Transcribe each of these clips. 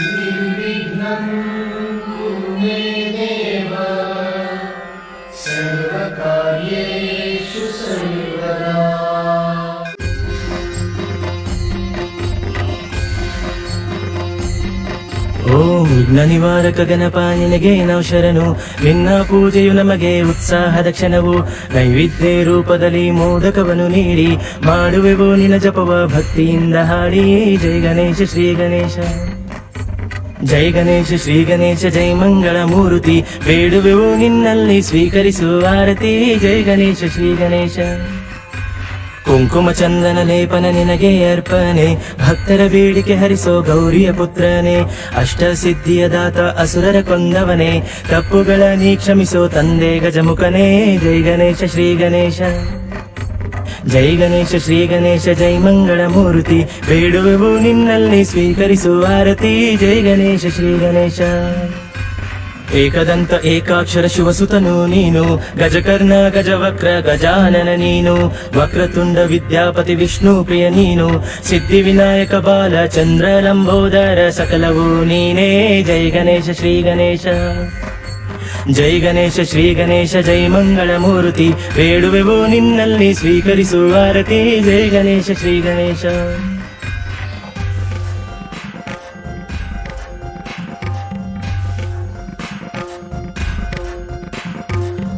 निर्विघ्नं कुरु मे देव। सर्वकार्ये ವಿಘ್ನ ನಿವಾರಕ ಗಣಪ ನಿನಗೆ ನಾವು ಶರಣು. ನಿನ್ನ ಪೂಜೆಯು ನಮಗೆ ಉತ್ಸಾಹದ ಕ್ಷಣವು. ನೈವೇದ್ಯ ರೂಪದಲ್ಲಿ ಮೋದಕವನ್ನು ನೀಡಿ. ಮಾಡುವೆವು ನಿನ್ನ ಜಪವ ಭಕ್ತಿಯಿಂದ ಹಾಡಿ ಜೈ ಗಣೇಶ, ಶ್ರೀ ಗಣೇಶ. ಜೈ ಗಣೇಶ, ಶ್ರೀ ಗಣೇಶ, ಜೈ ಮಂಗಳ ಮೂರುತಿ. ಬೇಡುವೆವು ನಿನ್ನಲ್ಲಿ ಸ್ವೀಕರಿಸು ಆರತಿ. ಜೈ ಗಣೇಶ, ಶ್ರೀ ಗಣೇಶ. ಕುಂಕುಮ ಚಂದನ ಲೇಪನ ನಿನಗೆ ಅರ್ಪಣೆ, ಭಕ್ತರ ಬೇಡಿಕೆ ಹರಿಸೋ ಗೌರಿಯ ಪುತ್ರನೇ ಅಷ್ಟ ಸಿದ್ಧಿಯ ದಾತ ಅಸುರರ ಕೊಂದವನೇ ತಪ್ಪುಗಳ ನೀ ಕ್ಷಮಿಸೋ ತಂದೆ ಗಜಮುಖನೇ, ಜೈ ಗಣೇಶ, ಶ್ರೀ ಗಣೇಶ. ಜೈ ಗಣೇಶ, ಶ್ರೀ ಗಣೇಶ, ಜೈ ಮಂಗಳ ಮೂರ್ತಿ, ಬೇಡುವೆವು ನಿನ್ನಲ್ಲಿ ಸ್ವೀಕರಿಸುವ ಆರತಿ, ಜೈ ಗಣೇಶ, ಶ್ರೀ ಗಣೇಶ. ಏಕದಂತ ಏಕಾಕ್ಷರ ಶಿವಸುತನು ನೀನು, ಗಜಕರ್ಣ, ಗಜವಕ್ರ, ಗಜಾನನ ನೀನು, ವಕ್ರತುಂಡ ವಿದ್ಯಾಪತಿ ವಿಷ್ಣು ಪ್ರಿಯ ನೀನು, ಸಿದ್ಧಿ ವಿನಾಯಕ ಬಾಲ ಚಂದ್ರ ಲಂಬೋದರ ಸಕಲವು ನೀನೇ. ಜೈ ಗಣೇಶ, ಶ್ರೀ ಗಣೇಶ. ಜೈ ಗಣೇಶ, ಶ್ರೀ ಗಣೇಶ, ಜೈ ಮಂಗಳ ಮೂರ್ತಿ, ಬೇಡುವೆವು ನಿನ್ನಲ್ಲಿ ಸ್ವೀಕರಿಸುವ ಆರತಿ. ಜೈ ಗಣೇಶ, ಶ್ರೀ ಗಣೇಶ.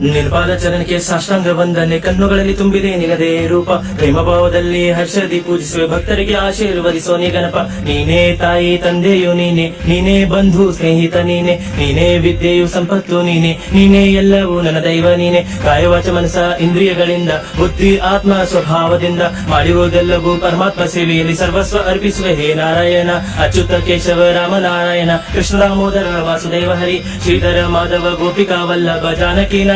ನಿರ್ಪಾದ ಚರಣಕ್ಕೆ ಸಾಷ್ಟಾಂಗ ವಂದನೆ ಕಣ್ಣುಗಳಲ್ಲಿ ತುಂಬಿದೆ ನಿನದೇ ರೂಪ. ಪ್ರೇಮ ಭಾವದಲ್ಲಿ ಹರ್ಷದಿ ಪೂಜಿಸುವೆ ಭಕ್ತರಿಗೆ ಆಶೀರ್ವದಿಸೋ ಗಣಪ. ನೀನೇ ತಾಯಿ, ತಂದೆಯು ನೀನೆ, ನೀನೇ ಬಂಧು, ಸ್ನೇಹಿತ ನೀನೆ, ನೀನೇ ವಿದ್ಯೆಯು ಸಂಪತ್ತು ನೀನೆ, ನೀನೇ ಎಲ್ಲವೂ ನನ್ನ ದೈವ ನೀನೆ. ಕಾಯವಾಚ ಮನಸ ಇಂದ್ರಿಯಗಳಿಂದ, ಬುದ್ಧಿ ಆತ್ಮ ಸ್ವಭಾವದಿಂದ ಮಾಡಿರುವುದೆಲ್ಲವೂ ಪರಮಾತ್ಮ ಸೇವೆಯಲ್ಲಿ ಸರ್ವಸ್ವ ಅರ್ಪಿಸುವೆ. ಹೇ ನಾರಾಯಣ, ಅಚ್ಯುತ ಕೇಶವ, ರಾಮನಾರಾಯಣ, ಕೃಷ್ಣ ದಾಮೋದರ ವಾಸುದೇವ ಹರಿ, ಶ್ರೀಧರ ಮಾಧವ, ಗೋಪಿಕಾ ವಲ್ಲಭ, ಜಾನಕಿ